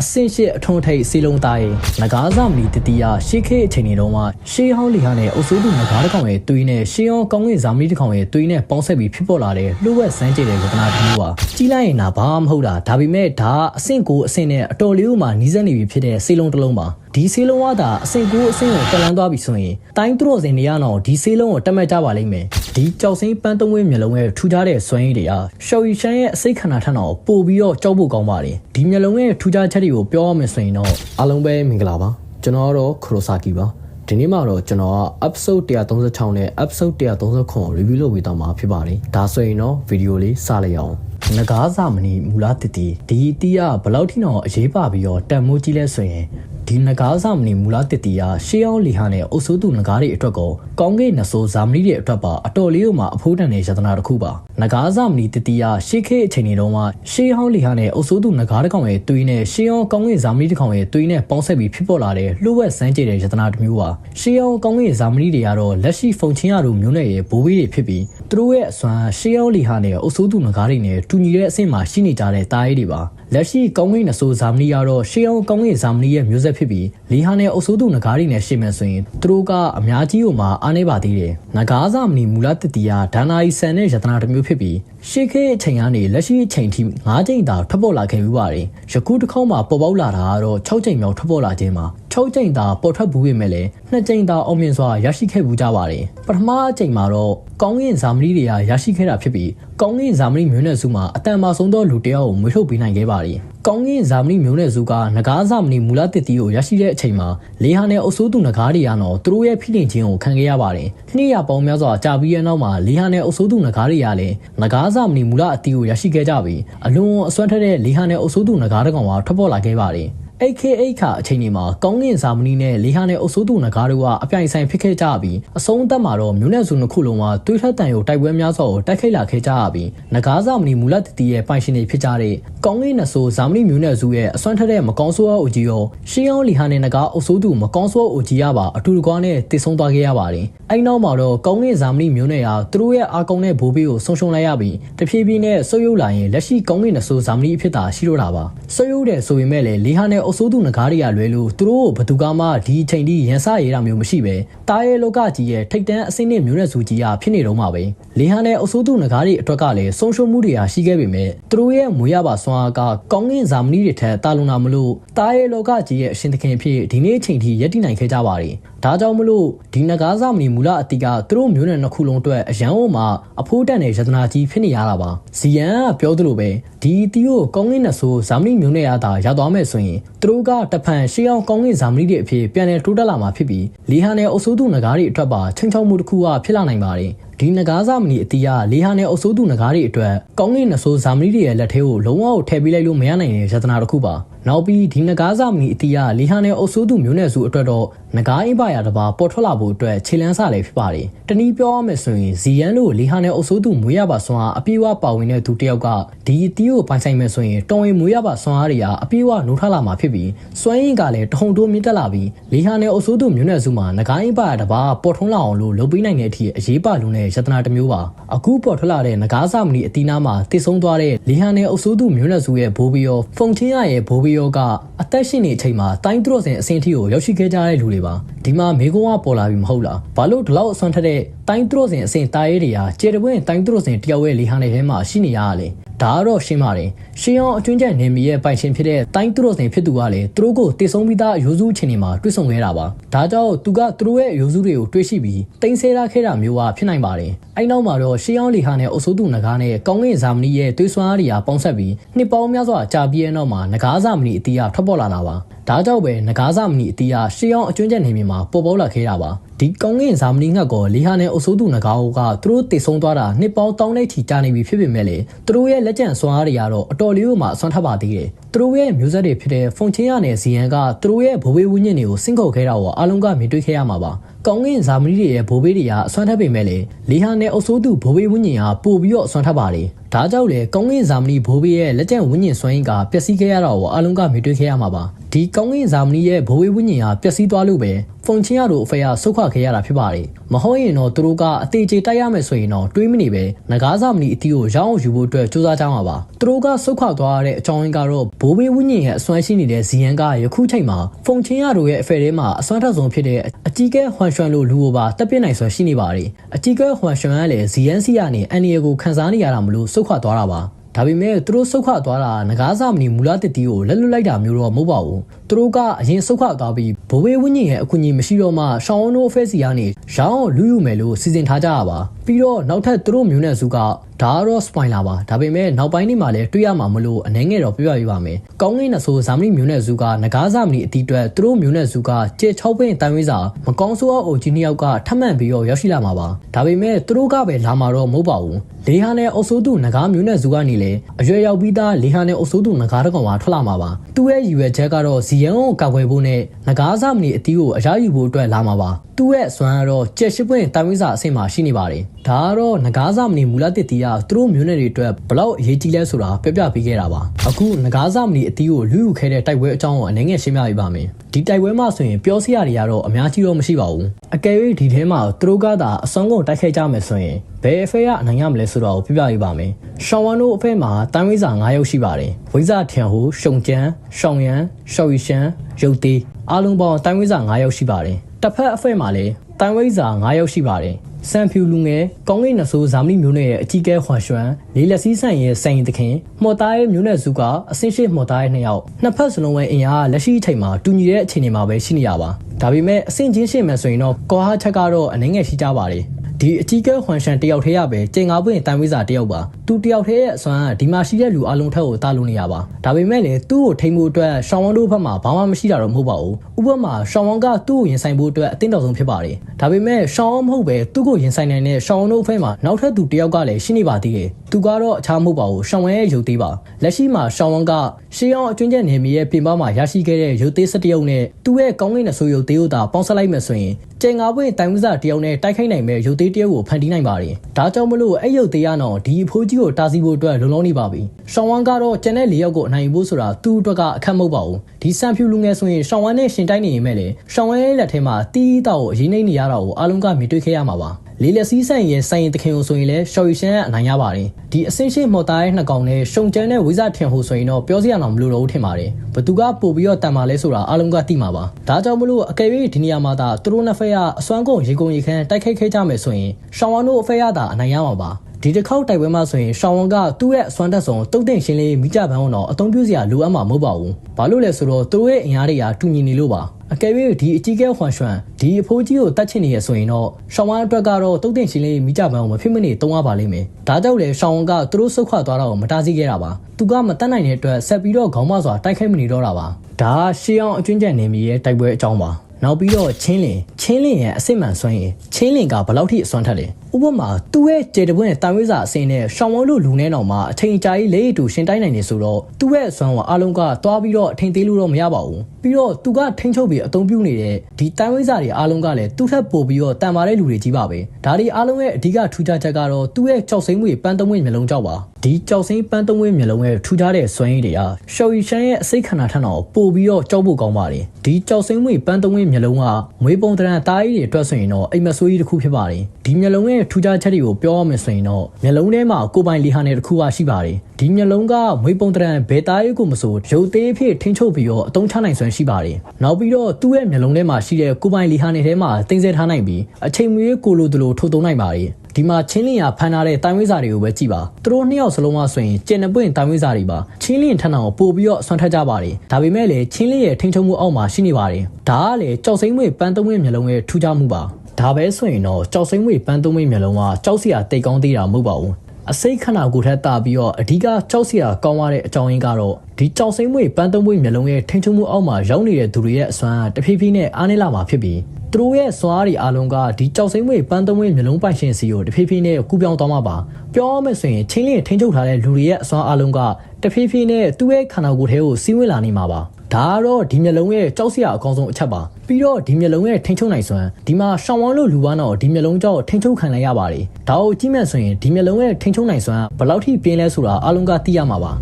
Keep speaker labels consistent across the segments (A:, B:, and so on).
A: အဆင့်ရှိအထွန်းထိပ်စီလုံးသားရဲ့ငကားစမီတတိယရှေးခေတ်အချိန်တွေတုန်းကရှေးဟောင်းလီဟာနဲ့အုပ်စိုးသူငကားတစ်ကောင်ရဲ့သွေးနဲ့ရှေးဟောင်းကောင်းကင်ဇာမီတစ်ကောင်ရဲ့သွေးနဲ့ပေါင်းဆက်ပြီးဖြစ်ပေါ်လာတဲ့လှုပ်ဝက်စမ်းကြည့်တဲ့ဝတ္တနာတူပါကြီးလိုက်ရင်ဒါဘာမှမဟုတ်တာဒါပေမဲ့ဒါအဆင့်ကိုအဆင့်နဲ့အတော်လေးဥမှာနီးစပ်နေပြီဖြစ်တဲ့စီလုံးတစ်လုံးပါ ဒီဆေးလုံးဝသာအဆင့်ကိုအဆင့်ကိုတက်လန်းသွားပြီဆိုရင်တိုင်းသူတော်စင်တွေကတော့ဒီဆေးလုံးကိုတက်မှတ်ကြပါလိမ့်မယ်ဒီကြောက်စိမ်းပန်းသုံးဝဲမျိုးလုံးရဲ့ထူခြားတဲ့စွမ်းရည်တွေကရှော်ရီရှန်ရဲ့အစိတ်ခန္ဓာထက်တော့ပိုပြီးတော့ကြောက်ဖို့ကောင်းပါတယ်ဒီမျိုးလုံးရဲ့ထူခြားချက်တွေကိုပြောရမယ်ဆိုရင်တော့အားလုံးပဲမင်္ဂလာပါကျွန်တော်ကတော့ခရိုဆာကီပါဒီနေ့မှာတော့ကျွန်တော်က episode 136နဲ့ episode 139 review လုပ်ပေးသွားမှာဖြစ်ပါတယ်ဒါဆိုရင်တော့ဗီဒီယိုလေးစလိုက်အောင်ငကားစာမဏီမူလာတတီဒီအတီးကဘယ်လောက်ထိတော့အရေးပါပြီးတော့တန်မိုးကြီးလဲဆိုရင် ဒီနဂါးစာမဏီမူလာတတီယာရှေးအောင်လီဟာနဲ့အုပ်စိုးသူနဂါးတွေအတွက်ကောကောင်းကင်နဆိုးဇာမဏီတွေအတွက်ပါအတော်လေးကိုမှအဖိုးတန်တဲ့ယတနာတစ်ခုပါနဂါးစာမဏီတတီယာရှေးခေတ်အချိန်တွေတုန်းကရှေးဟောင်းလီဟာနဲ့အုပ်စိုးသူနဂါးတစ်ကောင်ရဲ့သွေးနဲ့ရှေးအောင်ကောင်းကင်ဇာမဏီတစ်ကောင်ရဲ့သွေးနဲ့ပေါင်းဆက်ပြီးဖြစ်ပေါ်လာတဲ့လှုပ်ဝက်စမ်းကြည့်တဲ့ယတနာတစ်မျိုးပါရှေးအောင်ကောင်းကင်ဇာမဏီတွေကတော့လက်ရှိဖုန်ချင်းရတို့မျိုးနဲ့ရဲ့ဘိုးဘေးတွေဖြစ်ပြီးသူတို့ရဲ့အစွမ်းရှေးအောင်လီဟာနဲ့အုပ်စိုးသူနဂါးတွေနဲ့တူညီတဲ့အဆင့်မှာရှိနေကြတဲ့တားရေးတွေပါလက်ရှိကောင်းကင်နဆိုးဇာမဏီကတော့ရှေးအောင်ကောင်းကင်ဇာမဏီရဲ့မျိုးဆက်ဖြစ်ပြီးလီဟာနဲ့အုပ်စိုးသူနဂါးတွေနဲ့ရှေ့မယ်ဆိုရင်သူတို့ကအများကြီးကိုမှအားနေပါသေးတယ်။နဂါးဇာမဏီမူလတတိယဒါနာယီဆန်နဲ့ယတနာတစ်မျိုးဖြစ်ပြီး ရှေ့ခေတ်အချိန်ကနေလက်ရှိအချိန်ထိ9ချိန်သာထွက်ပေါ်လာခဲ့ပြီးပါတယ်။ယခုတစ်ခေါက်မှာပေါ်ပေါက်လာတာကတော့6ချိန်မြောက်ထွက်ပေါ်လာခြင်းမှာ6ချိန်သာပေါ်ထွက်ဘူးပေမဲ့လည်း2ချိန်သာအောင်မြင်စွာရရှိခဲ့ဘူးကြပါတယ်။ပထမအချိန်မှာတော့ကောင်းကင်ဇာမဏီတွေကရရှိခဲ့တာဖြစ်ပြီးကောင်းကင်ဇာမဏီမျိုးနွယ်စုမှာအတန်ပါဆုံးသောလူတယောက်ကိုမွေးထုတ်ပေးနိုင်ခဲ့ပါတယ်။ ကောင်းကင်ဇာမဏီမျိုးနွယ်စုကနဂါးဇာမဏီမူလတစ်တီကိုရရှိတဲ့အချိန်မှာလေဟာနဲ့အုပ်စိုးသူနဂါးတွေကတော့သူတို့ရဲ့ဖိလင်ခြင်းကိုခံခဲ့ရပါတယ်။နှစ်ရပေါင်းများစွာကြာပြီးတဲ့နောက်မှာလေဟာနဲ့အုပ်စိုးသူနဂါးတွေကလည်းနဂါးဇာမဏီမူလအတီကိုရရှိခဲ့ကြပြီးအလွန်အစွမ်းထက်တဲ့လေဟာနဲ့အုပ်စိုးသူနဂါးတကောင်ကထွက်ပေါ်လာခဲ့ပါတယ်။ AKA ခအချိန်ဒီမှာကောင်းကင်ဇာမဏီနဲ့လေဟာနဲ့အုပ်စိုးသူနဂါးတို့ကအပြိုင်ဆိုင်ဖြစ်ခဲ့ကြပြီးအဆုံးအသက်မှာတော့မြို့နယ်စုနှစ်ခုလုံးကတွေးထက်တန်ရုံတိုက်ပွဲများစွာကိုတိုက်ခိုက်လာခဲ့ကြရပြီးနဂါးဇာမဏီမူလတတိရဲ့ပိုင်ရှင်တွေဖြစ်ကြတဲ့ကောင်းကင်နဆိုးဇာမဏီမြို့နယ်စုရဲ့အစွမ်းထက်တဲ့မကောင်းဆိုးအိုကြီးရောရှင်းအောင်လီဟာနဲ့နဂါးအုပ်စိုးသူမကောင်းဆိုးအိုကြီးရပါအတူတကွာနဲ့တည်ဆုံသွားခဲ့ရပါတယ်အဲ့နောက်မှာတော့ကောင်းကင်ဇာမဏီမြို့နယ်ဟာသူတို့ရဲ့အာကုံတဲ့ဘိုးဘေးကိုဆုံးရှုံးလိုက်ရပြီးတဖြည်းဖြည်းနဲ့ဆုပ်ယုပ်လာရင်လက်ရှိကောင်းကင်နဆိုးဇာမဏီအဖြစ်သာရှိတော့တာပါဆုပ်ယုပ်တယ်ဆိုပေမဲ့လည်းလေဟာနဲ့အုပ်စိုးသူနဂါးတွေကလွဲလို့သူတို့ဘသူကမှဒီအချိန်ထိရန်စရတာမျိုးမရှိပဲတားရဲလောကကြီးရဲ့ထိတ်တန်းအစင်းနဲ့မျိုးနဲ့စုကြီးကဖြစ်နေတော့မှာပဲလေဟာနဲ့အစိုးသူငကားတွေအတွက်ကလည်းဆုံးရှုံးမှုတွေဟာရှိခဲ့ပေမဲ့သူတို့ရဲ့မွေရပါစွမ်းအားကကောင်းကင်ဇာမဏီတွေထက်တာလွန်တာမလို့တားရဲလောကကြီးရဲ့အရှင်သခင်ဖြစ်ဒီနေ့အချိန်ထိရည်တည်နိုင်ခဲ့ကြပါတယ်ဒါကြောင့်မလို့ဒီနဂါးစာမဏီမူလအတိကသူတို့မျိုးနယ်နှစ်ခုလုံးအတွက်အရန်အောင်မှာအဖိုးတန်တဲ့ယတနာကြီးဖြစ်နေရတာပါဇီယန်ကပြောသလိုပဲဒီတီကိုကောင်းကင်နဲ့ဆိုဇာမဏီမျိုးနယ်ရတာရသွားမယ်ဆိုရင်သူတို့ကတဖန်ရှေးအောင်ကောင်းကင်ဇာမဏီတွေအဖြစ်ပြန်လည်တိုးတက်လာမှာဖြစ်ပြီးလီဟာနဲ့အုပ်စိုးသူနဂါးတွေအတွက်ပါချင်းချောက်မှုတစ်ခုကဖြစ်လာနိုင်ပါတယ်ဒီနဂါးဇာမဏီအတီးကလေဟာနဲ့အုပ်စိုးသူနဂါးတွေအတွက်ကောင်းကင်နဆိုးဇာမဏီတွေရဲ့လက်ထဲကိုလုံးဝကိုထည့်ပေးလိုက်လို့မရနိုင်တဲ့ယတနာတစ်ခုပါနောက်ပြီးဒီနဂါးဇာမဏီအတီးကလေဟာနဲ့အုပ်စိုးသူမျိုးနယ်စုအတွက်တော့နဂါးအင်းပါရတပါပေါ်ထွက်လာဖို့အတွက်ခြေလန်းစလည်းဖြစ်ပါတယ်တနည်းပြောရမယ်ဆိုရင်ဇီယန်တို့လေဟာနဲ့အုပ်စိုးသူမွေးရပါစွမ်းအားအပြေးဝပါဝင်တဲ့သူတစ်ယောက်ကဒီအတီးကိုပိုင်ဆိုင်မယ်ဆိုရင်တော်ဝင်မွေးရပါစွမ်းအားတွေကအပြေးဝနိုးထလာမှာဖြစ်ပြီးစွမ်းရင်းကလည်းတဟုန်တိုးမြင့်တက်လာပြီးလေဟာနဲ့အုပ်စိုးသူမျိုးနယ်စုမှာနဂါးအင်းပါရတပါပေါ်ထွန်းလာအောင်လို့လုပ်ပေးနိုင်တဲ့အထိအရေးပါလုံးတဲ့ယတနာတစ်မျိုးပါအခုပေါ်ထွက်လာတဲ့နဂါးစာမဏီအတီးနာမှာတည်ဆုံးသွားတဲ့လေဟာနဲ့အုပ်စိုးသူမျိုးနယ်စုရဲ့ဘိုးဘီယောဖုန်ချင်းရရဲ့ဘိုးဘီယောကအသက်ရှင်နေအချိန်မှာတိုင်းသူတော်စင်အစင်းထီကိုရောက်ရှိခဲ့ကြတဲ့လူတွေပါဒီမှာမေကွန်းကပေါ်လာပြီမဟုတ်လားဘာလို့ဒီလောက်အစွမ်းထက်တဲ့တိုင်းသူတော်စင်အစင်တာရဲတွေဟာကျေတပွင့်တိုင်းသူတော်စင်တယောက်ရဲ့လေဟာနဲ့ထဲမှာရှိနေရတာလေ ဒါကတော့ရှင်းပါတယ်ရှင်းအောင်အကျွင်းကျန်နေမီရဲ့ပိုင်ရှင်ဖြစ်တဲ့တိုင်းသူတော်စင်ဖြစ်သူကလည်းသူတို့ကိုတည်ဆုံးပြီးသားအယူစုချင်းတွေမှာတွေ့ဆုံခဲ့တာပါဒါကြောင့်သူကသူတို့ရဲ့အယူစုတွေကိုတွေးရှိပြီးတင်ဆဲထားခဲ့တာမျိုးကဖြစ်နိုင်ပါတယ်အဲ့နောက်မှာတော့ရှင်းအောင်လေဟာနဲ့အုပ်စိုးသူနဂါးနဲ့ကောင်းကင်ဇာမဏီရဲ့တွေးစွမ်းအားတွေကပေါင်းဆက်ပြီးနှစ်ပေါင်းများစွာကြာပြီးတဲ့နောက်မှာနဂါးဇာမဏီအတီးကထွက်ပေါ်လာတာပါ ဒါကြောင့်ပဲနဂါးဇာမဏီအတီးကရှင်းအောင်အကျွင်းကျန်နေမီမှာပေါ်ပေါက်လာခဲ့တာပါဒီကောင်းကင်ဇာမဏီငှက်ကောလေဟာနဲ့အုပ်စိုးသူနဂါးကသူတို့တည်ဆုံးသွားတာနှစ်ပေါင်းတောင်းလိုက်ချီကြာနေပြီဖြစ်ပေမဲ့လေသူတို့ရဲ့လက်ကျန်စွမ်းအားတွေကတော့အတော်လေးကိုမှအစွမ်းထပ်ပါသေးတယ်သူတို့ရဲ့မျိုးဆက်တွေဖြစ်တဲ့ဖုန်ချင်းရနဲ့ဇီယန်ကသူတို့ရဲ့ဘိုးဘေးဝင်းညင်တွေကိုစင့်ခုတ်ခဲ့တာကိုအားလုံးကမြင်တွေ့ခဲ့ရမှာပါကောင်းကင်ဇာမဏီတွေရဲ့ဘိုးဘေးတွေကအစွမ်းထက်ပေမဲ့လေလေဟာနဲ့အုပ်စိုးသူဘိုးဘေးဝင်းကျင်ကပို့ပြီးတော့အစွမ်းထက်ပါလေဒါကြောင့်လေကောင်းကင်ဇာမဏီဘိုးဘေးရဲ့လက်ကျန်ဝင်းကျင်စွမ်းရင်းကပျက်စီးခဲ့ရတော့အလုံးကမြတွေ့ခဲ့ရမှာပါ ဒီကောင်းကင်ဇာမဏီရဲ့ဘိုးဘေးဝင်းကျင်ကပျက်စီးသွားလို့ပဲဖုန်ချင်းရတို့အဖေကဆုတ်ခွခဲ့ရတာဖြစ်ပါတယ်မဟုတ်ရင်တော့သူတို့ကအသေးချေတိုက်ရမယ်ဆိုရင်တော့တွေးမနေပဲငကားဇာမဏီအတီကိုရောင်းအောင်ယူဖို့အတွက်စူးစမ်းကြမှာပါသူတို့ကဆုတ်ခွသွားရတဲ့အကြောင်းရင်းကတော့ဘိုးဘေးဝင်းကျင်ရဲ့အစွမ်းရှိနေတဲ့ဇီယန်ကယခုချိန်မှာဖုန်ချင်းရတို့ရဲ့အဖေထဲမှာအစွမ်းထက်ဆုံးဖြစ်တဲ့အကြီးကဲဟွမ်ရွှန်လိုလူကိုပါတက်ပြစ်နိုင်စွာရှိနေပါတယ်အကြီးကဲဟွမ်ရွှန်ကလည်းဇီယန်စီကနေအန်နီယကိုခန်းစားနေရတာမလို့ဆုတ်ခွသွားတာပါ ဒါပေမဲ့သူတို့ဆုတ်ခွသွားတာငကားစာမဏီမူလတစ်တီကိုလက်လွတ်လိုက်တာမျိုးတော့မဟုတ်ပါဘူးသူတို့ကအရင်ဆုတ်ခွသွားပြီးဘဝေးဝင်းကြီးရဲ့အကူအညီမရှိတော့မှရှောင်းဝန်းတို့အဖက်စီကနေရောင်းလူယူမယ်လို့စီစဉ်ထားကြရပါပြီးတော့နောက်ထပ်သူတို့မျိုးနဲ့စုကဒါကတော့ spoiler ပါဒါပေမဲ့နောက်ပိုင်းတွေမှာလည်းတွေ့ရမှာမလို့အနေငယ်တော့ပြပြပေးပါမယ်ကောင်းကင်နဆိုးဇာမဏိမျိုးနဲ့စုကငကားဇာမဏိအတီးအတွက်သူတို့မျိုးနဲ့စုကကျေ6ပင်းတန်ဝင်းစာမကောင်းဆိုးအောင်အိုဂျီနီယောက်ကထပ်မံပြီးတော့ရောက်ရှိလာမှာပါဒါပေမဲ့သူတို့ကပဲလာမှာတော့မဟုတ်ပါဘူးလေဟာနဲ့အုပ်စိုးသူငကားမျိုးနဲ့စုကနေလေအရွယ်ရောက်ပြီးသားလေဟာနဲ့အုပ်စိုးသူငကားတကောင်ကထွက်လာမှာပါသူ့ရဲ့ရည်ရွယ်ချက်ကတော့ဇီယန်ကိုကောက်ွယ်ဖို့နဲ့ငကားဇာမဏိအတီးကိုအရာယူဖို့အတွက်လာမှာပါသူ့ရဲ့စွမ်းကတော့ကြက်ရှိပွင့်တန်ဝင်းစာအဆင့်မှာရှိနေပါတယ်ဒါကတော့ငကားစာမဏီမူလတစ်တီကသူတို့မျိုးနယ်တွေအတွက်ဘလောက်အရေးကြီးလဲဆိုတာပြပြပေးခဲ့တာပါအခုငကားစာမဏီအတီးကိုလူယူခဲ့တဲ့တိုက်ပွဲအကြောင်းကိုအနေငယ်ရှင်းပြပေးပါမယ်ဒီတိုက်ပွဲမှာဆိုရင်ပြောစရာတွေကတော့အများကြီးတော့မရှိပါဘူးအကယ်၍ဒီထဲမှာသူတို့ကသာအစွမ်းကုန်တိုက်ခိုက်ကြမယ်ဆိုရင်ဘယ်အဖေကအနိုင်ရမလဲဆိုတော့ပြပြပေးပါမယ်ရှောင်းဝမ်တို့အဖေမှာတန်ဝိဇာ9ရောက်ရှိပါတယ်ဝိဇာထန်ဟိုရှုံကျန်းရှောင်းရန်ရှောက်ရီရှန်ရုပ်သေးအားလုံးပေါင်းတန်ဝိဇာ9ရောက်ရှိပါတယ်တစ်ဖက်အဖက်မှာလည်းတန်ဝိဇာ9ရောက်ရှိပါတယ် စံဖြူလူငယ်ကောင်းကင်နဆိုးဇာမဏိမျိုးနယ်ရဲ့အကြီးကဲဟွန်ရွှမ်လေးလက်စည်းဆိုင်ရဲ့ဆိုင်ရင်သခင်မော်သားရဲ့မျိုးနယ်စုကအစင်းရှိမော်သားရဲ့နှစ်ယောက်နှစ်ဖက်စလုံးရဲ့အင်အားလက်ရှိအချိန်မှာတူညီတဲ့အခြေအနေမှာပဲရှိနေရပါဒါပေမဲ့အဆင့်ချင်းရှင်းမယ်ဆိုရင်တော့ကွာဟာချက်ကတော့အနေငယ်ရှိကြပါတယ် ဒီအကြီးကဲဟွန်ရှန်တယောက်တည်းရပဲကျင်ငါပွင့်တန်ဝိဇာတယောက်ပါသူတယောက်တည်းရဲ့အစွမ်းကဒီမှာရှိတဲ့လူအလုံးထက်ကိုတားလို့နေရပါဒါပေမဲ့လည်းသူ့ကိုထိန်ဖို့အတွက်ရှောင်းဝန်းတို့ဘက်မှာဘာမှမရှိတာတော့မဟုတ်ပါဘူးဥပမာရှောင်းဝန်းကသူ့ကိုရင်ဆိုင်ဖို့အတွက်အသင့်တော်ဆုံးဖြစ်ပါတယ်ဒါပေမဲ့ရှောင်းဝန်းမဟုတ်ပဲသူ့ကိုရင်ဆိုင်နိုင်တဲ့ရှောင်းဝန်းတို့ဘက်မှာနောက်ထပ်သူတယောက်ကလည်းရှိနေပါသေးတယ်သူကတော့အခြားမဟုတ်ပါဘူးရှောင်းဝန်းရဲ့ရုပ်သေးပါလက်ရှိမှာရှောင်းဝန်းကရှေးအောင်အကျွင်းချက်နေမီရဲ့ပြင်ပမှာရရှိခဲ့တဲ့ရုပ်သေး၁၁ရုပ်နဲ့သူ့ရဲ့ကောင်းကင်နဲ့ဆိုရုပ်သေးကိုသာပေါင်းစပ်လိုက်မယ်ဆိုရင်ကျင်ငါပွင့်တိုင်ဝဇတယောက်နဲ့တိုက်ခိုက်နိုင်မဲ့ရုပ်သေးတယောက်ကိုဖန်တီးနိုင်ပါတယ်ဒါကြောင့်မလို့အဲ့ရုပ်သေးရတော့ဒီအဖိုးကြီးကိုတားဆီးဖို့အတွက်လုံလောက်နေပါပြီရှောင်းဝမ်ကတော့ကျန်တဲ့၄ယောက်ကိုအနိုင်ယူဖို့ဆိုတာသူ့အတွက်ကအခက်မဟုတ်ပါဘူးဒီစံဖြူလူငယ်ဆိုရင်ရှောင်းဝမ်နဲ့ရှင်တိုက်နေရင်မဲ့လေရှောင်းဝမ်ရဲ့လက်ထဲမှာတီးတောက်ကိုအရင်နှိမ့်နေရတာကိုအားလုံးကမြင်တွေ့ခဲ့ရမှာပါ လေးလက်စည်းဆိုင်ရဲ့ဆိုင်ရင်တခင်ကိုဆိုရင်လည်းရှော်ရီရှန်ကအနိုင်ရပါတယ်ဒီအစင်းရှိမော်တာရဲ့နှစ်ကောင်နဲ့ရှုံကျန်းတဲ့ဝိဇထင်ဟိုဆိုရင်တော့ပြောစရာတော့မလိုတော့ဘူးထင်ပါတယ်ဘသူကပို့ပြီးတော့တန်ပါလဲဆိုတာအားလုံးကသိမှာပါဒါကြောင့်မလို့အကယ်၍ဒီနေရာမှာသာသူတို့နှစ်ဖက်ကအစွမ်းကုန်ရေကုန်ရေခမ်းတိုက်ခိုက်ခဲ့ကြမယ်ဆိုရင်ရှောင်းဝမ်တို့အဖက်ရတာအနိုင်ရမှာပါဒီတစ်ခေါက်တိုက်ပွဲမှာဆိုရင်ရှောင်းဝမ်ကသူ့ရဲ့အစွမ်းတက်ဆုံးတုတ်တင်ရှင်းလေးမိကြပန်းတော့အသုံးပြုစရာလိုအပ်မှာမဟုတ်ပါဘူး။ဘာလို့လဲဆိုတော့သူတို့ရဲ့အင်အားတွေကတူညီနေလို့ပါ။ အကယ်၍ဒီအကြီးကဲဟွန်ရွှန်ဒီအဖိုးကြီးကိုတတ်ချင်နေရဆိုရင်တော့ရှောင်းဝမ်အတွက်ကတော့တုတ်တင်ရှင်းလေးမိကြပန်းကိုမဖြစ်မနေတုံးရပါလိမ့်မယ်။ဒါကြောင့်လေရှောင်းဝမ်ကသူတို့ဆုတ်ခွာသွားတာကိုမတားဆီးခဲ့တာပါ။သူကမတတ်နိုင်တဲ့အတွက်ဆက်ပြီးတော့ခေါင်းမစွာတိုက်ခိုက်မနေတော့တာပါ။ဒါရှေးအောင်အကျွင်းကျန်နေမီရဲ့တိုက်ပွဲအကြောင်းပါ။နောက်ပြီးတော့ချင်းလင်ချင်းလင်ရဲ့အစစ်မှန်စွမ်းရင်ချင်းလင်ကဘယ်လောက်ထိအစွမ်းထက်လဲ ဥပမာသူ့ရဲ့ကျေတပွင့်တာဝိဇာအစင်းနဲ့ရှောင်းဝန်းလို့လူနေတော်မှာအချိန်ကြာကြီးလေးတူရှင်တိုင်းနိုင်နေဆိုတော့သူ့ရဲ့အစွမ်းကအလုံးကသွားပြီးတော့အထင်သေးလို့တော့မရပါဘူးပြီးတော့သူကထိန်းချုပ်ပြီးအသုံးပြုနေတဲ့ဒီတာဝိဇာတွေအားလုံးကလည်းသူ့ထက်ပိုပြီးတော့တန်ပါတဲ့လူတွေကြီးပါပဲဒါတွေအားလုံးရဲ့အဓိကထူးခြားချက်ကတော့သူ့ရဲ့ကြောက်စိမ့်မှုပန်းသုံးဝင်မျိုးလုံးကြောက်ပါဒီကြောက်စိမ့်ပန်းသုံးဝင်မျိုးလုံးရဲ့ထူးခြားတဲ့စွမ်းရည်တွေကရှော်ရီရှန်ရဲ့အစိတ်ခန္ဓာထက်တော့ပိုပြီးတော့ကြောက်ဖို့ကောင်းပါတယ်ဒီကြောက်စိမ့်မှုပန်းသုံးဝင်မျိုးလုံးကမွေးပုံတရံတားကြီးတွေအတွက်ဆိုရင်တော့အိမ်မဆိုးကြီးတစ်ခုဖြစ်ပါတယ်ဒီမျိုးလုံးရဲ့ထူးခြားချက်တွေကိုပြောရမယ်ဆိုရင်တော့မျိုးလုံးထဲမှာကိုပိုင်လီဟာနယ်တစ်ခုပါရှိပါတယ်ဒီမျိုးလုံးကမွေးပုံတရံဘယ်တားရေးကိုမဆိုရုပ်သေးအဖြစ်ထင်းချုပ်ပြီးတော့အတုံးချနိုင်စွမ်းရှိပါတယ်နောက်ပြီးတော့သူ့ရဲ့မျိုးလုံးထဲမှာရှိတဲ့ကိုပိုင်လီဟာနယ်ထဲမှာတင်ဆက်ထားနိုင်ပြီးအချိန်မရွေးကိုလိုတလိုထုတ်သုံးနိုင်ပါတယ်ဒီမှာချင်းလင်ရဖန်ထားတဲ့တိုင်ဝိစာတွေကိုပဲကြည့်ပါသူတို့နှစ်ယောက်စလုံးကဆိုရင်ကျင်နပွင့်တိုင်ဝိစာတွေပါချင်းလင်ထက်အောင်ပို့ပြီးတော့ဆွမ်းထက်ကြပါတယ်ဒါပေမဲ့လည်းချင်းလင်ရဲ့ထိန်းချုပ်မှုအောက်မှာရှိနေပါတယ်ဒါကလည်းကြောက်စိမ့်မွေပန်းသုံးဝင်းမျိုးလုံးရဲ့ထူးခြားမှုပါ ဒါပဲဆိုရင်တော့ကြောက်စိမ့်မွေပန်းသုံးဝင်းမျိုးလုံးကကြောက်စရာတိတ်ကောင်းသေးတာမဟုတ်ပါဘူးအစိတ်ခဏကိုထက်တာပြီးတော့အဓိကကြောက်စရာကောင်းရတဲ့အကြောင်းရင်းကတော့ဒီကြောက်စိမ့်မွေပန်းသုံးမွေမျိုးလုံးရဲ့ထိန်းချုပ်မှုအောက်မှာရောက်နေတဲ့သူတွေရဲ့အစွမ်းတဖြည်းဖြည်းနဲ့အားနည်းလာမှာဖြစ်ပြီးသူတို့ရဲ့စွားတွေအားလုံးကဒီကြောက်စိမ့်မွေပန်းသုံးမွေမျိုးလုံးပိုင်ရှင်စီကိုတဖြည်းဖြည်းနဲ့ကူးပြောင်းသွားမှာပါပြောရမယ်ဆိုရင်ချင်းလင်းထိန်းချုပ်ထားတဲ့လူတွေရဲ့အစွမ်းအားလုံးကတဖြည်းဖြည်းနဲ့သူ့ရဲ့ခန္ဓာကိုယ်ထဲကိုစီးဝင်လာနေမှာပါ ဒါကတော့ဒီမျက်လုံးရဲ့ကြောက်စရာအကောင်းဆုံးအချက်ပါပြီးတော့ဒီမျက်လုံးရဲ့ထိန်ချုံနိုင်စွမ်းဒီမှာရှောင်းဝမ်းလို့လူဝမ်းတော့ဒီမျက်လုံးကြောက်ထိန်ချုံခံလိုက်ရပါတယ်ဒါကိုကြည့်မဲ့ဆိုရင်ဒီမျက်လုံးရဲ့ထိန်ချုံနိုင်စွမ်းဘယ်လောက်ထိပြင်းလဲဆိုတာအားလုံးကသိရမှာပါ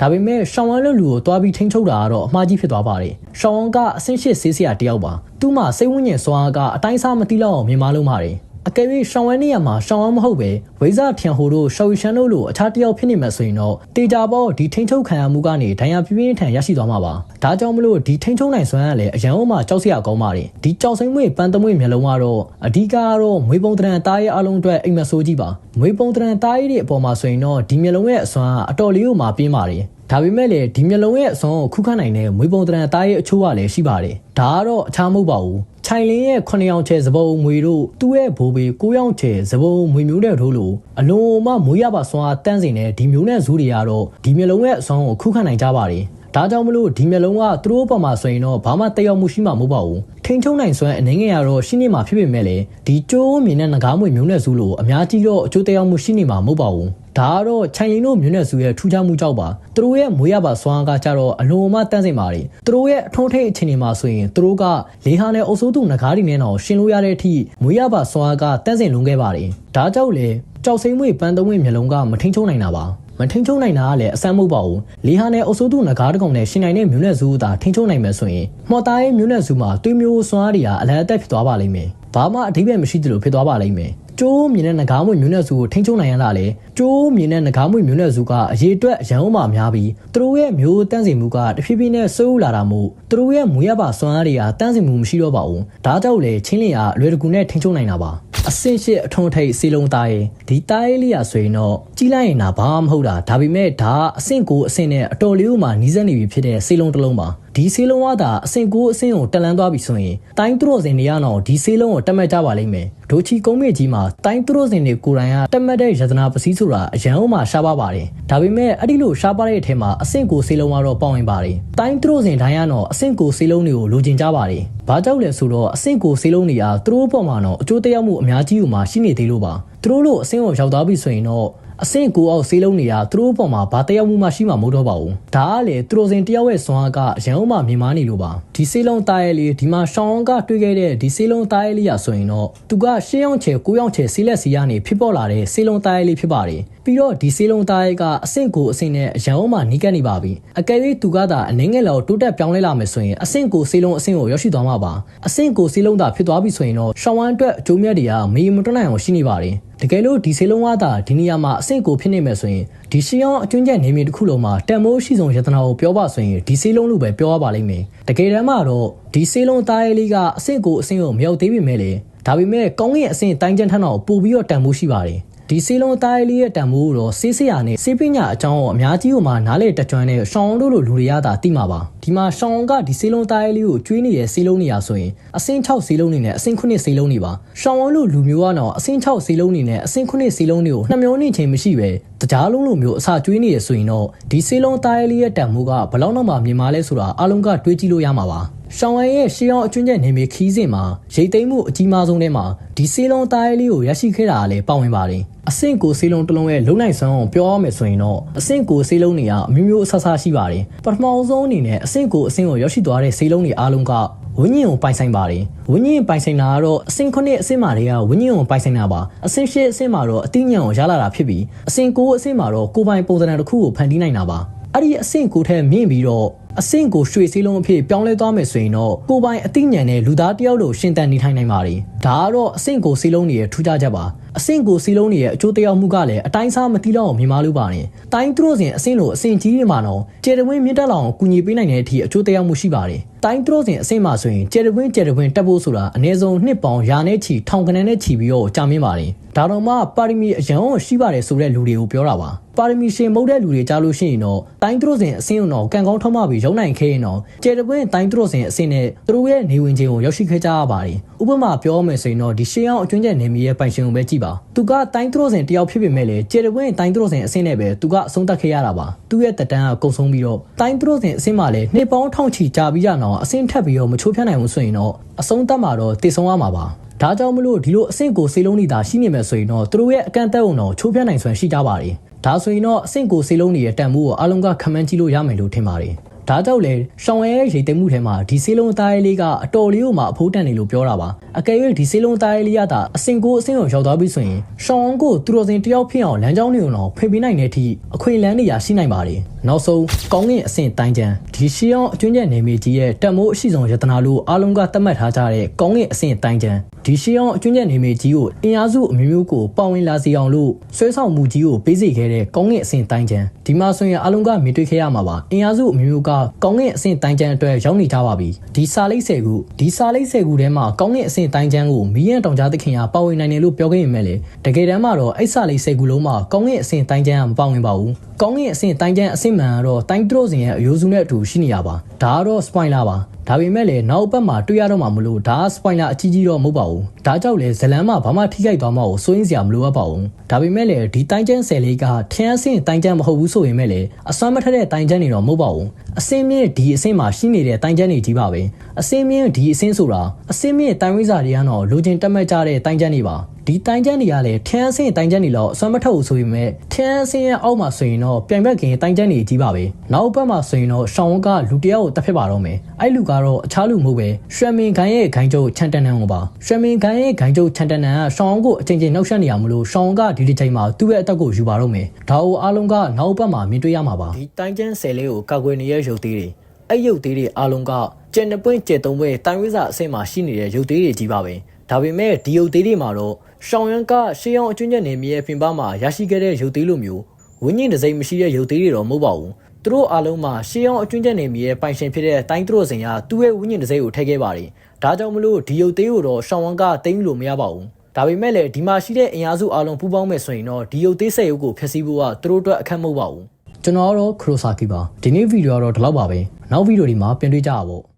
A: ဒါပေမဲ့ရှောင်းဝမ်းလို့လူကိုတွားပြီးထိန်ချုပ်တာကတော့အမှားကြီးဖြစ်သွားပါတယ်ရှောင်းဝမ်းကအဆင့်ရှစ်ဆေးစရာတယောက်ပါသူ့မှာစိတ်ဝိညာဉ်စွမ်းအားကအတိုင်းစားမသိလောက်အောင်မြင်မာလို့ပါတယ် အကယ်၍ရှောင်းဝဲနေရမှာရှောင်းဝဲမဟုတ်ပဲဝိဇာထန်ဟိုတို့ရှော်ယူရှန်တို့လိုအခြားတယောက်ဖြစ်နေမှဆိုရင်တော့တေတာဘောဒီထိန်ချုပ်ခံရမှုကနေဒဏ်ရာပြင်းပြင်းထန်ရရှိသွားမှာပါဒါကြောင့်မလို့ဒီထိန်ချုပ်နိုင်စွမ်းကလည်းအရန်အောင်မှကြောက်စရာကောင်းပါတယ်ဒီကြောက်စိမ့်မွေပန်းသမွေမျက်လုံးကတော့အဓိကကတော့မွေးပုံတရံတားရဲ့အလုံးအတွက်အိမ်မဆိုးကြီးပါမွေးပုံတရံတားရဲ့အပေါ်မှာဆိုရင်တော့ဒီမျက်လုံးရဲ့အစွမ်းအတော်လေးကိုမှပြင်းပါတယ် ဒါပေမဲ့လည်းဒီမျက်လုံးရဲ့အစွမ်းကိုခုခတ်နိုင်တဲ့မွေးပုံတရံအသားရဲ့အချိုးကလည်းရှိပါတယ်ဒါကတော့အခြားမဟုတ်ပါဘူးချိုင်လင်းရဲ့9ရောင်ချဲစပုံမွေတို့သူ့ရဲ့ဘိုးဘေး9ရောင်ချဲစပုံမွေမျိုးတဲ့တို့လိုအလုံးမမွေးရပါစွမ်းအားတန်းစင်တဲ့ဒီမျိုးနဲ့ဇူးတွေကတော့ဒီမျက်လုံးရဲ့အစွမ်းကိုခုခတ်နိုင်ကြပါတယ်ဒါကြောင့်မလို့ဒီမျက်လုံးကသူတို့ဘက်မှာဆိုရင်တော့ဘာမှတက်ရောက်မှုရှိမှာမဟုတ်ပါဘူးထိန်ချုံနိုင်စွမ်းအနေငယ်ရတော့ရှိနေမှာဖြစ်ပေမဲ့လေဒီကျိုးမြင်တဲ့ငကားမွေမျိုးနဲ့ဇူးလိုအများကြီးတော့အကျိုးတက်ရောက်မှုရှိနေမှာမဟုတ်ပါဘူး ဒါကတော့ချိုင်လင်းတို့မျိုးနွယ်စုရဲ့ထူးခြားမှုကြောင့်ပါသူတို့ရဲ့မွေးရပါစွမ်းကကြတော့အလုံးအမတန်းစင်ပါတွေသူတို့ရဲ့အထုံးထိပ်အခြေအနေမှာဆိုရင်သူတို့ကလေဟာနဲ့အုပ်စိုးသူငကားတွေနဲ့တော့ရှင်လို့ရတဲ့အထိမွေးရပါစွမ်းကတန်းစင်လုံးခဲ့ပါတယ်ဒါကြောင့်လေကြောက်စိမ့်မွေပန်းသုံးဝင်းမျိုးလုံးကမထိန်ချုံနိုင်တာပါမထိန်ချုံနိုင်တာကလည်းအဆန်းမဟုတ်ပါဘူးလေဟာနဲ့အုပ်စိုးသူငကားတကောင်နဲ့ရှင်နိုင်တဲ့မျိုးနွယ်စုသာထိန်ချုံနိုင်မယ်ဆိုရင်မော်တာရဲ့မျိုးနွယ်စုမှာတွေးမျိုးစွမ်းအားတွေကအလံအသက်ဖြစ်သွားပါလိမ့်မယ်ဘာမှအဓိပ္ပာယ်မရှိသလိုဖြစ်သွားပါလိမ့်မယ် ကျိုးမြင်တဲ့ငကားမွေမျိုးနွယ်စုကိုထိန်းချုပ်နိုင်ရတာလေကျိုးမြင်တဲ့ငကားမွေမျိုးနွယ်စုကအရေးအတွက်ရန်အောင်မှများပြီးသူတို့ရဲ့မျိုးတန်းစီမှုကတဖြည်းဖြည်းနဲ့ဆိုးလာတာမို့သူတို့ရဲ့မွေရပါစွမ်းအားတွေကတန်းစီမှုမရှိတော့ပါဘူးဒါကြောင့်လေချင်းလျင်ကအလွယ်တကူနဲ့ထိန်းချုပ်နိုင်တာပါအဆင့်ရှိအထုံးထိပ်စီလုံးသားရဲ့ဒီသားရေးလေးရဆိုရင်တော့ကြီးလိုက်ရင်ဒါဘာမှမဟုတ်တာဒါပေမဲ့ဒါအဆင့်ကိုအဆင့်နဲ့အတော်လေးကိုမှနီးစပ်နေပြီဖြစ်တဲ့စီလုံးတစ်လုံးပါ ဒီဆေးလုံးဝသာအဆင့်ကိုအဆင့်ကိုတက်လန်းသွားပြီဆိုရင်တိုင်းသူတို့စင်တွေကတော့ဒီဆေးလုံးကိုတက်မှတ်ကြပါလိမ့်မယ်ဒိုချီကုန်းမေကြီးမှာတိုင်းသူတို့စင်တွေကိုယ်တိုင်ကတက်မှတ်တဲ့ယတနာပစည်းဆိုတာအရန်အောင်မှရှားပါပါတယ်ဒါပေမဲ့အဲ့ဒီလိုရှားပါတဲ့အထက်မှာအဆင့်ကိုဆေးလုံးကတော့ပေါဝင်ပါတယ်တိုင်းသူတို့စင်တိုင်းကတော့အဆင့်ကိုဆေးလုံးတွေကိုလိုချင်ကြပါတယ်ဘာကြောင့်လဲဆိုတော့အဆင့်ကိုဆေးလုံးတွေကသူတို့ပေါ်မှာတော့အကျိုးတရားမှုအများကြီးကိုမှရှိနေသေးလို့ပါသူတို့လိုအဆင့်ကိုရောက်သွားပြီဆိုရင်တော့ အဆင့်ကိုအောက်ဆေးလုံးတွေကသူတို့အပေါ်မှာဘာတရားမှုမှရှိမှာမဟုတ်တော့ပါဘူးဒါကလေသူတို့စင်တယောက်ရဲ့စွမ်းအားကအရန်အောင်မှမြင်မာနေလို့ပါဒီဆေးလုံးတားရဲလေးဒီမှာရှောင်းကတွေ့ခဲ့တဲ့ဒီဆေးလုံးတားရဲလေးရဆိုရင်တော့သူကရှင်းအောင်ချေကိုအောင်ချေဆေးလက်စီကနေဖြစ်ပေါ်လာတဲ့ဆေးလုံးတားရဲလေးဖြစ်ပါတယ်ပြီးတော့ဒီဆေးလုံးသားရဲကအဆင့်ကိုအဆင့်နဲ့အရန်အောင်မှနီးကပ်နေပါပြီအကယ်၍သူကသာအနှင်းငယ်လောက်တိုးတက်ပြောင်းလဲလာမယ်ဆိုရင်အဆင့်ကိုဆေးလုံးအဆင့်ကိုရောက်ရှိသွားမှာပါအဆင့်ကိုဆေးလုံးသာဖြစ်သွားပြီဆိုရင်တော့ရှောင်းဝမ်းအတွက်အကျိုးမြတ်တွေကမေးမတွနိုင်အောင်ရှိနေပါတယ်တကယ်လို့ဒီဆေးလုံးဝါသာဒီနေရာမှာအဆင့်ကိုဖြစ်နေမယ်ဆိုရင်ဒီရှီယောင်းအကျွန်းကျက်နေမြေတစ်ခုလုံးမှာတန်မိုးရှိဆုံးယတနာကိုပြောပါဆိုရင်ဒီဆေးလုံးလို့ပဲပြောရပါလိမ့်မယ်တကယ်တမ်းမှာတော့ဒီဆေးလုံးသားရဲလေးကအဆင့်ကိုအဆင့်ကိုမရောက်သေးပေမဲ့လေဒါပေမဲ့ကောင်းကင်အဆင့်တိုင်းကျန်းထန်းတော်ပို့ပြီးတော့တန်မိုးရှိပါတယ် ဒီစီလုံးအသားလေးရဲ့တံမိုးကိုတော့စေးစရာနဲ့စေးပညာအကြောင်းကိုအများကြီးကိုမှနားလေတကြွနဲ့ရှောင်းတို့လိုလူတွေရတာသိမှာပါဒီမှာရှောင်းကဒီစီလုံးသားလေးကိုကျွေးနေတဲ့စီလုံးနေရဆိုရင်အဆင့်6စီလုံးနေနဲ့အဆင့်9စီလုံးနေပါရှောင်းလိုလူမျိုးကတော့အဆင့်6စီလုံးနေနဲ့အဆင့်9စီလုံးတွေကိုနှမျောနေခြင်းမရှိပဲတကြားလုံးလိုမျိုးအစာကျွေးနေရဆိုရင်တော့ဒီစီလုံးသားလေးရဲ့တံမိုးကဘလောက်တော့မှမြင်မာလဲဆိုတာအလုံးကတွေးကြည့်လို့ရမှာပါရှောင်းဝဲရဲ့ရှေးအောင်အကျွန်းကျက်နေမြေခီးစဉ်မှာရိတ်သိမ်းမှုအကြီးမားဆုံးထဲမှာဒီဆေးလုံးသားရဲလေးကိုရရှိခဲ့တာလည်းပါဝင်ပါတယ်အဆင့်ကိုဆေးလုံးတစ်လုံးရဲ့လုံနိုင်စွမ်းကိုပြောရမယ်ဆိုရင်တော့အဆင့်ကိုဆေးလုံးတွေကအမျိုးမျိုးအဆဆရှိပါတယ်ပထမဆုံးအနေနဲ့အဆင့်ကိုအဆင့်ကိုရောက်ရှိသွားတဲ့ဆေးလုံးတွေအားလုံးကဝင်းညင်ကိုပိုင်ဆိုင်ပါတယ်ဝင်းညင်ပိုင်ဆိုင်တာကတော့အဆင့်9အဆင့်မှာတွေကဝင်းညင်ကိုပိုင်ဆိုင်တာပါအဆင့်10အဆင့်မှာတော့အသိဉာဏ်ကိုရလာတာဖြစ်ပြီးအဆင့်9အဆင့်မှာတော့ကိုယ်ပိုင်ပုံစံတစ်ခုကိုဖန်တီးနိုင်တာပါအဲ့ဒီအဆင့်ကိုထဲမြင့်ပြီးတော့ အဆင့်ကိုရွှေစည်းလုံးအဖြစ်ပြောင်းလဲသွားမယ်ဆိုရင်တော့ကိုပိုင်အသိဉာဏ်နဲ့လူသားတယောက်လိုရှင်သန်နေထိုင်နိုင်ပါတယ်ဒါကတော့အဆင့်ကိုစည်းလုံးတွေရဲ့ထူးခြားချက်ပါအဆင့်ကိုစည်းလုံးတွေရဲ့အကျိုးတရားမှုကလည်းအတိုင်းစားမတိလောက်အောင်မြင်မာလို့ပါနဲ့တိုင်းသူတို့စဉ်အဆင့်လိုအဆင့်ကြီးတွေမှာတော့ကျေတဝင်းမြင့်တက်လောက်အောင်ကူညီပေးနိုင်တဲ့အထိအကျိုးတရားမှုရှိပါတယ်တိုင်းသူတို့စဉ်အဆင့်မှာဆိုရင်ကျေတဝင်းကျေတဝင်းတက်ဖို့ဆိုတာအနည်းဆုံးနှစ်ပေါင်းရာနဲ့ချီထောင်ကနန်းနဲ့ချီပြီးတော့ကြာမြင့်ပါတယ်ဒါတော့မှပါရမီအရန်အောင်ရှိပါတယ်ဆိုတဲ့လူတွေကိုပြောတာပါပါရမီရှင်မဟုတ်တဲ့လူတွေကြားလို့ရှိရင်တော့တိုင်းသူတို့စဉ်အဆင့်အောင်ကံကောင်းထောက်မှပြီးရုံနိုင်ခဲ့ရင်တော့ကျေတပွင့်တိုင်းသူတို့စဉ်အဆင့်နဲ့သူတို့ရဲ့နေဝင်ခြင်းကိုရောက်ရှိခဲ့ကြရပါတယ်ဥပမာပြောမယ်ဆိုရင်တော့ဒီရှင်းအောင်အကျွမ်းကျက်နေမီရဲ့ပိုင်ရှင်ကိုပဲကြည့်ပါသူကတိုင်းသူတို့စဉ်တယောက်ဖြစ်ပေမဲ့လေကျေတပွင့်တိုင်းသူတို့စဉ်အဆင့်နဲ့ပဲသူကအဆုံးသတ်ခဲ့ရတာပါသူရဲ့တက်တန်းကကုံဆုံးပြီးတော့တိုင်းသူတို့စဉ်အဆင့်မှာလည်းနှစ်ပေါင်းထောင်ချီကြာပြီးကြတော့အဆင့်ထပ်ပြီးတော့မချိုးဖျက်နိုင်ဘူးဆိုရင်တော့အဆုံးသတ်မှာတော့တည်ဆုံးရမှာပါဒါကြောင့်မလို့ဒီလိုအဆင့်ကိုစေလုံးနေတာရှိနေမယ်ဆိုရင်တော့သူတို့ရဲ့အကန့်အသတ်အောင်တော့ချိုးဖျက်နိုင်စွမ်းရှိကြပါတယ်ဒါဆိုရင်တော့အဆင့်ကိုစေလုံးနေတဲ့တန်ဖိုးကိုအလုံးကခံမှန်းကြည့်လို့ရမယ်လို့ထင်ပါတယ် ဒါဒါကြောင့်လေရှောင်းရဲရိတ်သိမ်းမှုထဲမှာဒီစေးလုံးသားရဲလေးကအတော်လေးကိုမှအဖိုးတန်နေလို့ပြောတာပါအကယ်၍ဒီစေးလုံးသားရဲလေးကသာအစင်ကိုအစင်ကိုရောက်သွားပြီဆိုရင်ရှောင်းကိုသူတော်စင်တယောက်ဖြစ်အောင်လမ်းကြောင်းတွေကိုတော့ဖွင့်ပေးနိုင်တဲ့အထိအခွင့်အလမ်းတွေရရှိနိုင်ပါတယ် နောက်ဆုံးကောင်းကင်အဆင့်တိုင်းချမ်းဒီရှီအောင်အကျွမ်းကျက်နေမီကြီးရဲ့တက်မိုးအရှိဆုံးယတနာလို့အားလုံးကသတ်မှတ်ထားကြတဲ့ကောင်းကင်အဆင့်တိုင်းချမ်းဒီရှီအောင်အကျွမ်းကျက်နေမီကြီးကိုအင်အားစုအမျိုးမျိုးကိုပေါဝင်လာစေအောင်လို့ဆွဲဆောင်မှုကြီးကိုပေးစေခဲ့တဲ့ကောင်းကင်အဆင့်တိုင်းချမ်းဒီမှာဆိုရင်အားလုံးကမြင်တွေ့ခဲ့ရမှာပါအင်အားစုအမျိုးမျိုးကကောင်းကင်အဆင့်တိုင်းချမ်းအတွက်ရောက်နေကြပါပြီဒီစာလိပ်ဆယ်ခုဒီစာလိပ်ဆယ်ခုထဲမှာကောင်းကင်အဆင့်တိုင်းချမ်းကိုမီးရန်တောင်ကြားသခင်ကပါဝင်နိုင်တယ်လို့ပြောခဲ့ရင်မဲ့လေတကယ်တမ်းမှာတော့အဲ့စာလိပ်ဆယ်ခုလုံးမှာကောင်းကင်အဆင့်တိုင်းချမ်းကမပါဝင်ပါဘူးကောင်းကင်အဆင့်တိုင်းချမ်းအဆင့်မှန်ကတော့တိုင်းသူတို့စင်ရဲ့အယိုးစုနဲ့အတူရှိနေရပါဒါကတော့ spoiler ပါဒါပေမဲ့လည်းနောက်ပတ်မှာတွေ့ရတော့မှာမလို့ဒါက spoiler အကြီးကြီးတော့မဟုတ်ပါဘူးဒါကြောင့်လေဇလန်မှာဘာမှထိခိုက်သွားမှာကိုစိုးရင်စရာမလိုအပ်ပါဘူးဒါပေမဲ့လည်းဒီတိုင်းချမ်းဆယ်လေးကထင်းအဆင့်တိုင်းချမ်းမဟုတ်ဘူးဆိုရင်မဲ့လည်းအစွမ်းမထက်တဲ့တိုင်းချမ်းတွေတော့မဟုတ်ပါဘူးအစင်းမြင့်ဒီအစင်းမှာရှိနေတဲ့တိုင်းချမ်းတွေကြီးပါပဲအစင်းမြင့်ဒီအစင်းဆိုတာအစင်းမြင့်တိုင်းဝိဇာတွေကတော့လိုချင်တက်မှတ်ကြတဲ့တိုင်းချမ်းတွေပါ ဒီတိုင်းချမ်းတွေကလည်းထင်းအဆင့်တိုင်းချမ်းတွေလောက်အစွမ်းမထက်ဘူးဆိုပေမဲ့ထင်းအဆင့်ရဲ့အောက်မှာဆိုရင်တော့ပြိုင်ဘက်ကင်တိုင်းချမ်းတွေကြီးပါပဲနောက်ဘက်မှာဆိုရင်တော့ရှောင်းဝကလူတယောက်ကိုတက်ဖြစ်ပါတော့မယ်အဲ့လူကတော့အခြားလူမဟုတ်ပဲရွှေမင်ခိုင်ရဲ့ခိုင်ကျုပ်ချန်တန်နန်ကိုပါရွှေမင်ခိုင်ရဲ့ခိုင်ကျုပ်ချန်တန်နန်ကရှောင်းကိုအချိန်ချင်းနှောက်ရှက်နေရမလို့ရှောင်းကဒီဒီချိန်မှာသူ့ရဲ့အတက်ကိုယူပါတော့မယ်ဒါအိုအားလုံးကနောက်ဘက်မှာမြင်တွေ့ရမှာပါဒီတိုင်းချမ်းဆယ်လေးကိုကောက်ွယ်နေတဲ့ရုပ်သေးတွေအဲ့ရုပ်သေးတွေအားလုံးကကျန်နှစ်ပွင့်ကျက်သုံးပွင့်တိုင်းဝိဇာအဆင့်မှာရှိနေတဲ့ရုပ်သေးတွေကြီးပါပဲဒါပေမဲ့ဒီရုပ်သေးတွေမှာတော့ ရှောင်းရန်ကရှေးအောင်အကျွင့်ချက်နေမြေရဲ့ပြင်ပမှာရရှိခဲ့တဲ့ရုပ်သေးလိုမျိုးဝင်းညင်တစ်စိမ့်မရှိတဲ့ရုပ်သေးတွေတော့မဟုတ်ပါဘူးသူတို့အားလုံးမှာရှေးအောင်အကျွင့်ချက်နေမြေရဲ့ပိုင်ရှင်ဖြစ်တဲ့တိုင်းသူတို့စင်ကသူ့ရဲ့ဝင်းညင်တစ်စိမ့်ကိုထည့်ခဲ့ပါတယ်ဒါကြောင့်မလို့ဒီရုပ်သေးကိုတော့ရှောင်းရန်ကတိမ့်လို့မရပါဘူးဒါပေမဲ့လည်းဒီမှာရှိတဲ့အင်အားစုအားလုံးပူးပေါင်းမယ်ဆိုရင်တော့ဒီရုပ်သေးဆက်ရုပ်ကိုဖျက်ဆီးဖို့ကသူတို့အတွက်အခက်မဟုတ်ပါဘူးကျွန်တော်ကတော့ခရိုဆာကီပါဒီနေ့ဗီဒီယိုကတော့ဒီလောက်ပါပဲနောက်ဗီဒီယိုဒီမှာပြန်တွေ့ကြပါပေါ့